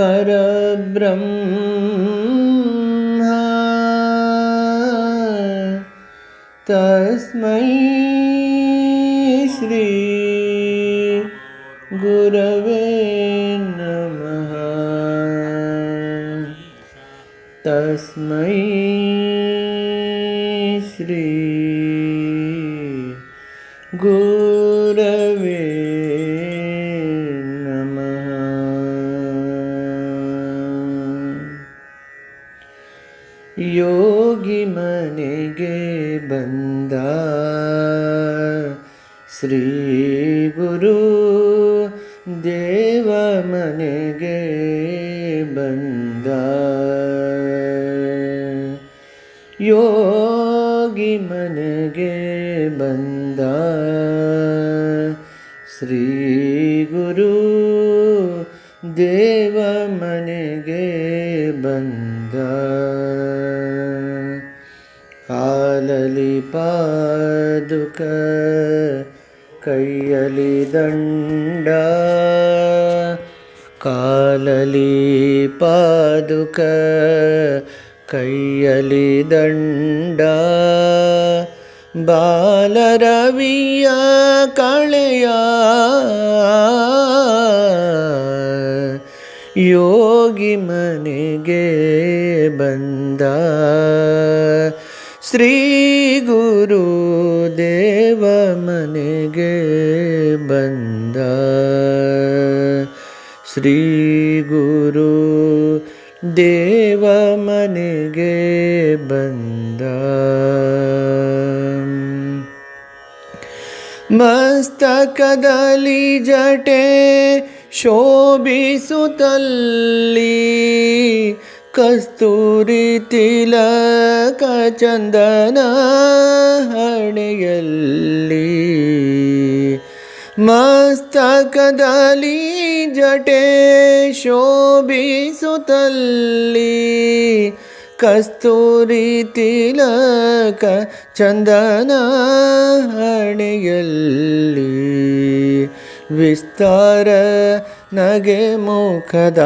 परब्रह्मा। तस्मै श्री गुरवे नमः। तस्मै श्री गुरवे ಯೋಗಿ ಮನೆಗೆ ಬಂದ ಶ್ರೀ ಗುರು ದೇವ ಮನೆಗೆ ಬಂದ. ಯೋಗಿ ಮನೆಗೆ ಬಂದ ಶ್ರೀ ಗುರು ದೇವ ಮನೆಗೆ ಬಂದ ಕಾಲಲಿ ಪಾದುಕ ಕೈಯಲಿ ದಂಡ ಕಾಲಲಿ ಪಾದುಕ ಕೈಯಲಿ ದಂಡ ಬಾಲರವಿಯ ಕಳೆಯ ಯೋಗಿ ಮನೆಗೆ ಬಂದ. ಶ್ರೀ ಗುರು ದೇವ ಮನೆಗೆ ಬಂದ. ಶ್ರೀ ಗುರು ದೇವ ಮನೆಗೆ ಬಂದ. ಮಸ್ತಕದಲ್ಲಿ ಜಟೆ ಶೋಭಿಸುತ್ತಲ್ಲಿ ಕಸ್ತೂರಿ ತಿಲಕ ಚಂದನ ಹಣೆಯಲ್ಲಿ ಮಸ್ತಕದಲ್ಲಿ ಜಟೆ ಶೋಭಿಸುತ್ತಲ್ಲಿ ಕಸ್ತೂರಿ ತಿಲಕ ಚಂದನ ಹಣೆಯಲ್ಲಿ ವಿಸ್ತಾರ ನಗೆ ಮುಖದ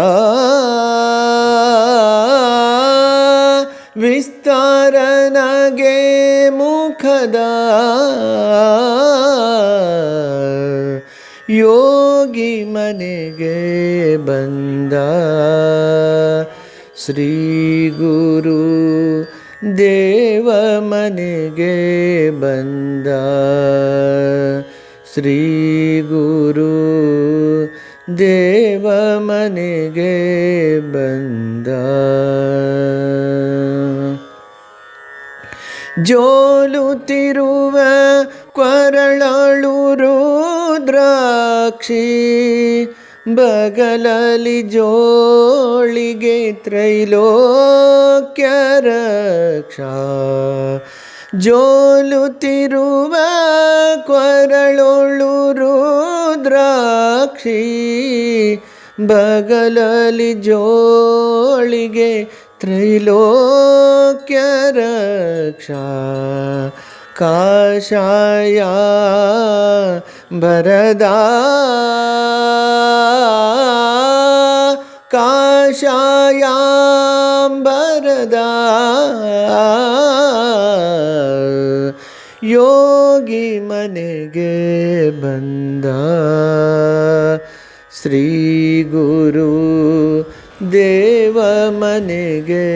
ವಿಸ್ತಾರ ನಗೆ ಮುಖದ ಯೋಗಿ ಮನೆಗೆ ಬಂದ ಶ್ರೀ ಗುರು ದೇವ ಮನೆಗೆ ಬಂದ ಶ್ರೀ ದೇವ ಮನೆಗೆ ಬಂದ. ಜೋಲುತ್ತಿರುವ ಕೊರಳಳು ರುದ್ರಾಕ್ಷಿ ಬಗಲಲಿ ಜೋಳಿಗೆ ತ್ರೈಲೋಕ್ಯ ರಕ್ಷಾ. ಜೋಲುತ್ತಿರುವ ಕೊರಳೊಳು ರುದ್ರಾಕ್ಷಿ ಬಗಲಲಿ ಜೋಳಿಗೆ ತ್ರೈಲೋಕ್ಯ ರಕ್ಷಾ. ಕಾಷಾಯ ಬರದ ಕಾಷಾಯಾಂಬರದ. ಯೋಗಿ ಮನೆಗೆ ಬಂದ ಶ್ರೀ ಗುರು ದೇವ ಮನೆಗೆ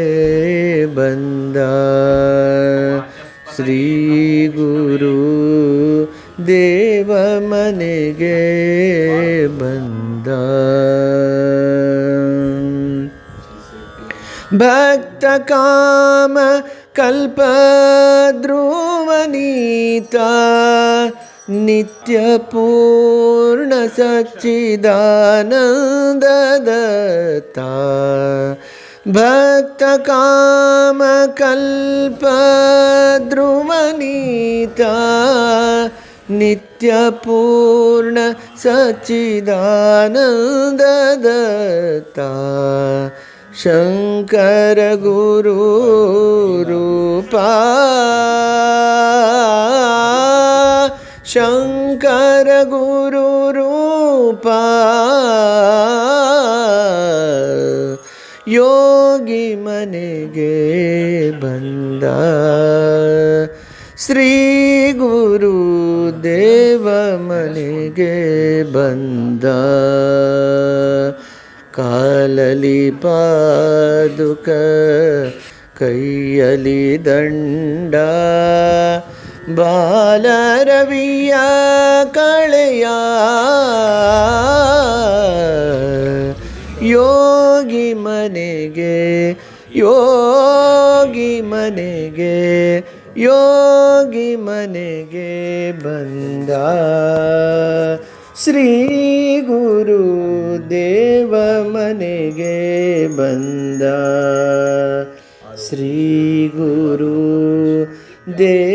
ಬಂದ ಶ್ರೀ ಗುರು ದೇವ ಮನೆಗೆ ಬಂದ. ಭಕ್ತ ಕಾಮ कल्पद्रुवनीता नित्यपूर्णसच्चिदानन्ददत्ता भक्तकामकल्पद्रुवनीता नित्यपूर्ण सच्चिदानन्ददत्ता ಶಂಕರ ಗುರು ರೂಪ. ಶಂಕರ ಗುರು ರೂಪ. ಯೋಗಿ ಮನೆಗೆ ಬಂದ ಶ್ರೀ ಗುರು ದೇವ ಮನೆಗೆ ಬಂದ. ಕಾಲಲಿ ಪಾದುಕ ಕೈಯಲಿ ದಂಡ. ಬಾಲರವಿಯ ಕಳೆಯ ಯೋಗಿ ಮನೆಗೆ ಯೋಗಿ ಮನೆಗೆ ಯೋಗಿ ಮನೆಗೆ ಬಂದ. ಶ್ರೀ ಗುರು ದೇವ ಮನೆಗೆ ಬಂದ. ಶ್ರೀ ಗುರು ದೇವ